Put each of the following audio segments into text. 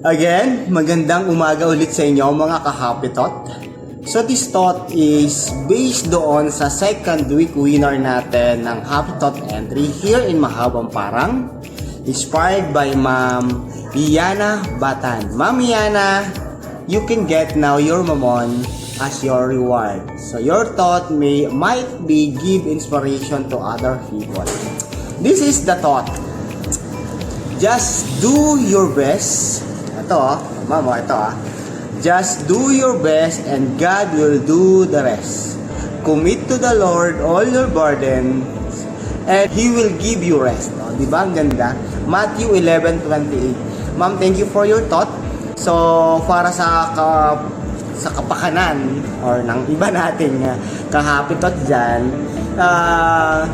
Again, magandang umaga ulit sa inyo mga ka-happy thought. So this thought is based doon sa second week winner natin ng Happy Thought entry here in Mahabang Parang. Inspired by Ma'am Yana Batan. Ma'am Yana, you can get now your mamon as your reward. So your thought may might be give inspiration to other people. This is the thought. Just do your best. Ito ah, mama, ito ah. Just do your best and God will do the rest. Commit to the Lord all your burdens and He will give you rest. O, di ba? Ang ganda. Matthew 11:28. Ma'am, thank you for your thought. So, para sa ka, sa kapakanan or ng iba nating uh, kahapitot dyan, ah,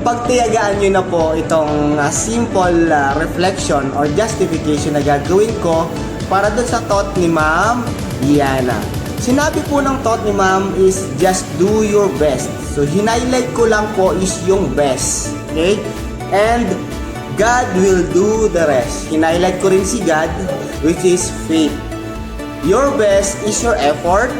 pagtiyagaan nyo na po itong uh, simple uh, reflection or justification na gagawin ko para dun sa thought ni Ma'am Yana. Sinabi po ng thought ni Ma'am is just do your best. So, hinighlight ko lang po is yung best. Okay? And God will do the rest. Hinighlight ko rin si God which is faith. Your best is your effort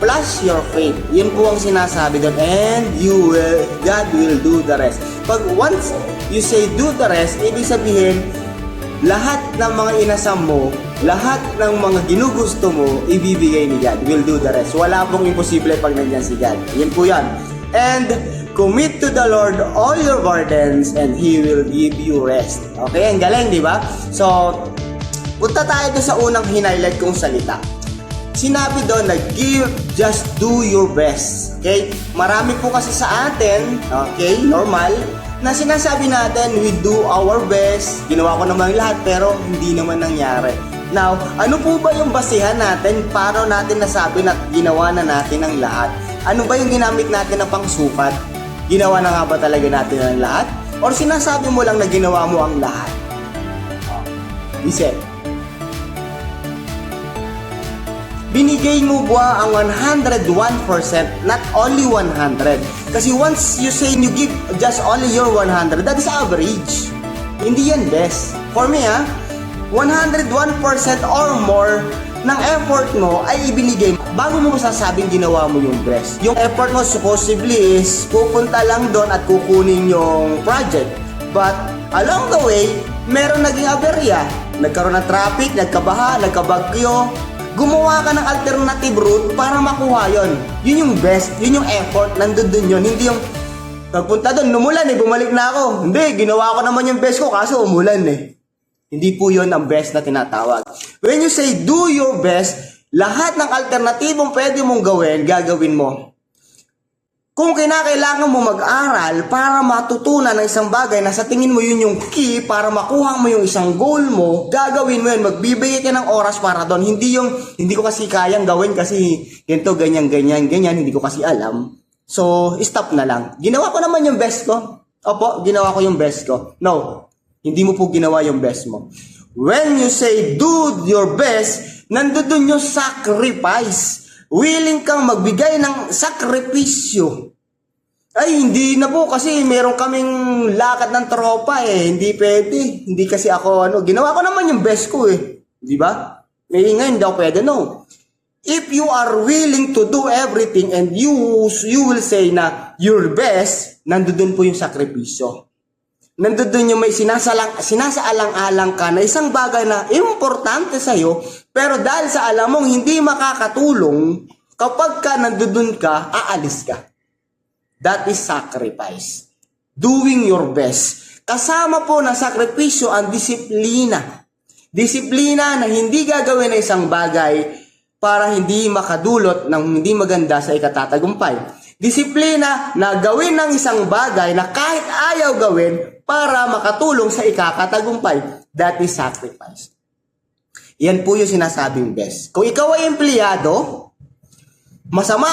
plus your faith. Yun po ang sinasabi doon. And you will, God will do the rest. Pag once you say do the rest, ibig sabihin, lahat ng mga inasam mo, lahat ng mga ginugusto mo, ibibigay ni God. Will do the rest. Wala pong imposible pag nandyan si God. Yan po yan. And commit to the Lord all your burdens and He will give you rest. Okay, ang galing, di ba? So, punta tayo sa unang hinighlight kong salita. Sinabi doon na give, just do your best. Okay? Marami po kasi sa atin, okay, normal, na sinasabi natin, we do our best, ginawa ko naman lahat, pero hindi naman nangyari. Now, ano po ba yung basihan natin para natin nasabi na ginawa na natin ang lahat? Ano ba yung ginamit natin na pangsukat? Ginawa na nga ba talaga natin ang lahat? Or sinasabi mo lang na ginawa mo ang lahat? Isip. Binigay mo ba ang 101%, not only 100. Kasi once you say you give just only your 100, that is average. Hindi yan best. For me ha, 101% or more ng effort mo ay ibinigay bago mo masasabing ginawa mo yung best. Yung effort mo supposedly is pupunta lang doon at kukunin yung project. But along the way, meron naging aberya. Nagkaroon ng traffic, nagkabaha, nagkabagyo, gumawa ka ng alternative route para makuha yon. Yun yung best, yun yung effort, nandun dun yun. Hindi yung pagpunta doon, numulan eh, bumalik na ako. Hindi, ginawa ko naman yung best ko kaso umulan eh. Hindi po yon ang best na tinatawag. When you say do your best, lahat ng alternatibong pwede mong gawin, gagawin mo. Kung kinakailangan mo mag-aral para matutunan ng isang bagay na sa tingin mo yun yung key para makuha mo yung isang goal mo, gagawin mo yun. Magbibigay ka ng oras para doon. Hindi yung, hindi ko kasi kayang gawin kasi ganito, ganyan, ganyan, ganyan, hindi ko kasi alam. So, stop na lang. Ginawa ko naman yung best ko. Opo, ginawa ko yung best ko. No, hindi mo po ginawa yung best mo. When you say do your best, nandoon yung sacrifice. Willing kang magbigay ng sakripisyo. Ay, hindi na po kasi meron kaming lakad ng tropa eh. Hindi pwede. Hindi kasi ako ano. Ginawa ko naman yung best ko eh. Di ba? Eh, ngayon ako pwede, no. If you are willing to do everything and you you will say na your best, nandoon po yung sakripisyo. Nandoon yung may sinasalang, sinasaalang-alang ka na isang bagay na importante sa'yo, pero dahil sa alam mong hindi makakatulong, kapag ka nandoon ka, aalis ka. That is sacrifice. Doing your best. Kasama po ng sakripisyo ang disiplina. Disiplina na hindi gagawin ng isang bagay para hindi makadulot ng hindi maganda sa ikatatagumpay. Disiplina na gawin ng isang bagay na kahit ayaw gawin para makatulong sa ikakatagumpay. That is sacrifice. Yan po yung sinasabing best. Kung ikaw ay empleyado, masama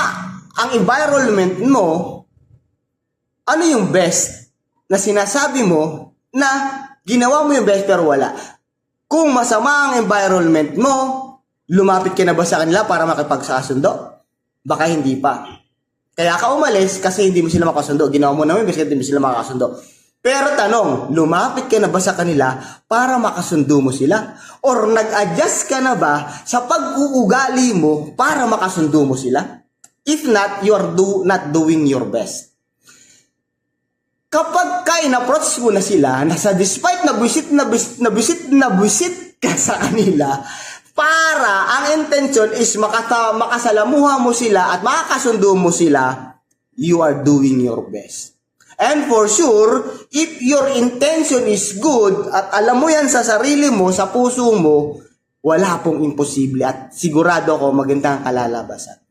ang environment mo, ano yung best na sinasabi mo na ginawa mo yung best pero wala? Kung masama ang environment mo, lumapit ka na ba sa kanila para makipagsasundo? Baka hindi pa. Kaya ka umalis kasi hindi mo sila makasundo. Ginawa mo naman kasi hindi mo sila makasundo. Pero tanong, lumapit ka na ba sa kanila para makasundo mo sila? Or nag-adjust ka na ba sa pag-uugali mo para makasundo mo sila? If not, you are do, not doing your best. Kapag ka in-approach mo na sila, nasa despite na visit na visit na visit na visit ka sa kanila, para ang intention is makata, makasalamuha mo sila at makakasundo mo sila, you are doing your best. And for sure, if your intention is good at alam mo yan sa sarili mo, sa puso mo, wala pong imposible at sigurado ako maganda ang kalalabasan.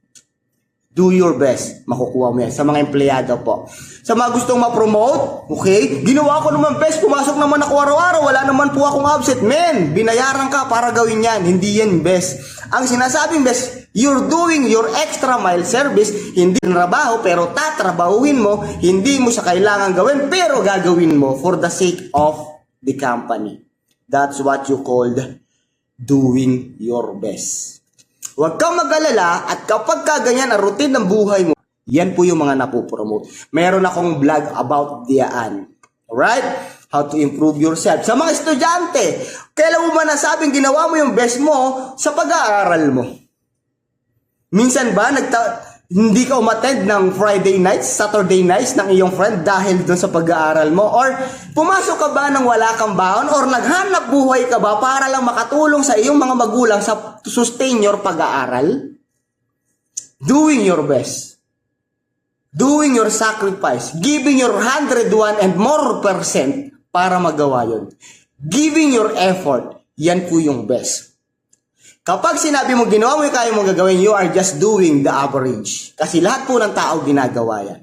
Do your best. Makukuha mo yan. Sa mga empleyado po. Sa mga gustong ma-promote, okay? Ginawa ko naman best. Pumasok naman ako araw-araw. Wala naman po akong absent. Men, binayaran ka para gawin yan. Hindi yan best. Ang sinasabing best, you're doing your extra mile service. Hindi trabaho, pero tatrabahuin mo. Hindi mo siya kailangan gawin, pero gagawin mo for the sake of the company. That's what you called doing your best. Huwag kang mag-alala at kapag ka ganyan ang routine ng buhay mo, yan po yung mga napopromote. Meron akong vlog about diyan. Alright? How to improve yourself. Sa mga estudyante, kailan mo ba nasabing ginawa mo yung best mo sa pag-aaral mo? Minsan ba nagta hindi ka umattend ng Friday nights, Saturday nights ng iyong friend dahil doon sa pag-aaral mo? Or pumasok ka ba ng wala kang baon? Or naghanap buhay ka ba para lang makatulong sa iyong mga magulang sa to sustain your pag-aaral? Doing your best. Doing your sacrifice. Giving your 101 and more percent para magawa yun. Giving your effort. Yan po yung best. Kapag sinabi mo ginawa mo yung kaya mong gagawin, you are just doing the average. Kasi lahat po ng tao ginagawa yan.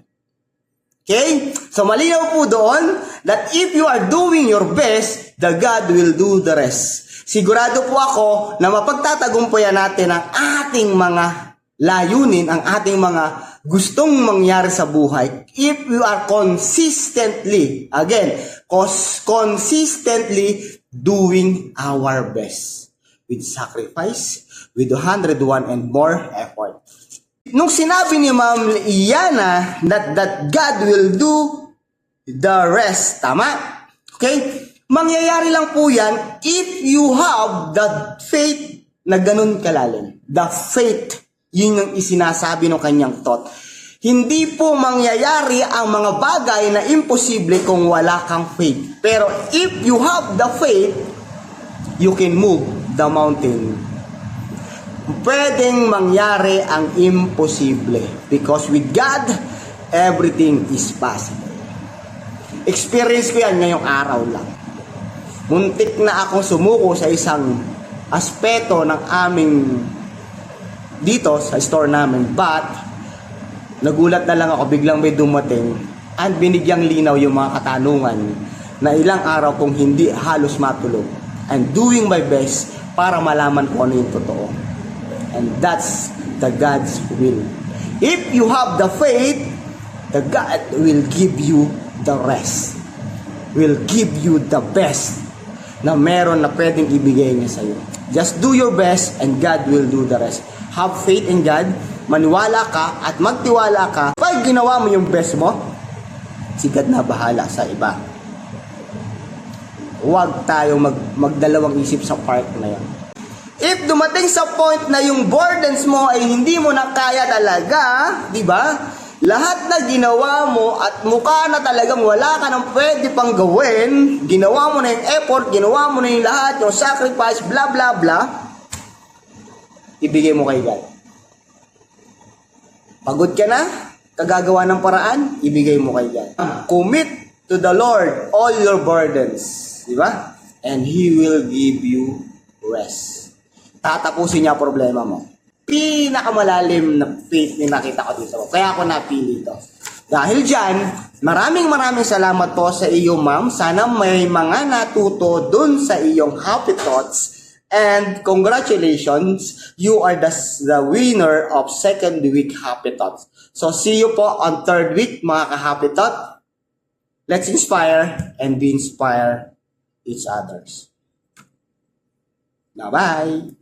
Okay? So malinaw po doon that if you are doing your best, the God will do the rest. Sigurado po ako na mapagtatagumpayan natin ang ating mga layunin, ang ating mga gustong mangyari sa buhay if you are consistently, again, cons- consistently doing our best with sacrifice, with 101 and more effort. Nung sinabi ni Ma'am Iyana that, that God will do the rest, tama? Okay? Mangyayari lang po yan if you have the faith na ganun kalalim. The faith, yun yung isinasabi ng kanyang thought. Hindi po mangyayari ang mga bagay na imposible kung wala kang faith. Pero if you have the faith, you can move the mountain. Pwedeng mangyari ang imposible because with God, everything is possible. Experience ko yan ngayong araw lang. Muntik na akong sumuko sa isang aspeto ng aming dito sa store namin but nagulat na lang ako biglang may dumating at binigyang linaw yung mga katanungan na ilang araw kong hindi halos matulog and doing my best para malaman ko ano yung totoo. And that's the God's will. If you have the faith, the God will give you the rest. Will give you the best na meron na pwedeng ibigay niya sa iyo. Just do your best and God will do the rest. Have faith in God, maniwala ka at magtiwala ka. Pag ginawa mo yung best mo, si God na bahala sa iba. Huwag tayo mag, magdalawang isip sa part na yan. If dumating sa point na yung burdens mo ay hindi mo na kaya talaga, di ba? Lahat na ginawa mo at mukha na talagang wala ka nang pwede pang gawin, ginawa mo na yung effort, ginawa mo na yung lahat, yung sacrifice, bla bla bla, ibigay mo kay God. Pagod ka na, kagagawa ng paraan, ibigay mo kay God. Commit to the Lord all your burdens. Di ba? And He will give you rest. Tatapusin niya problema mo. Pinakamalalim na faith na nakita ko dito. Kaya ako napili ito. Dahil dyan, maraming maraming salamat po sa iyo ma'am. Sana may mga natuto dun sa iyong happy thoughts. And congratulations, you are the, the winner of second week happy thoughts. So see you po on third week mga ka-happy thought. Let's inspire and be inspire each others. Now bye!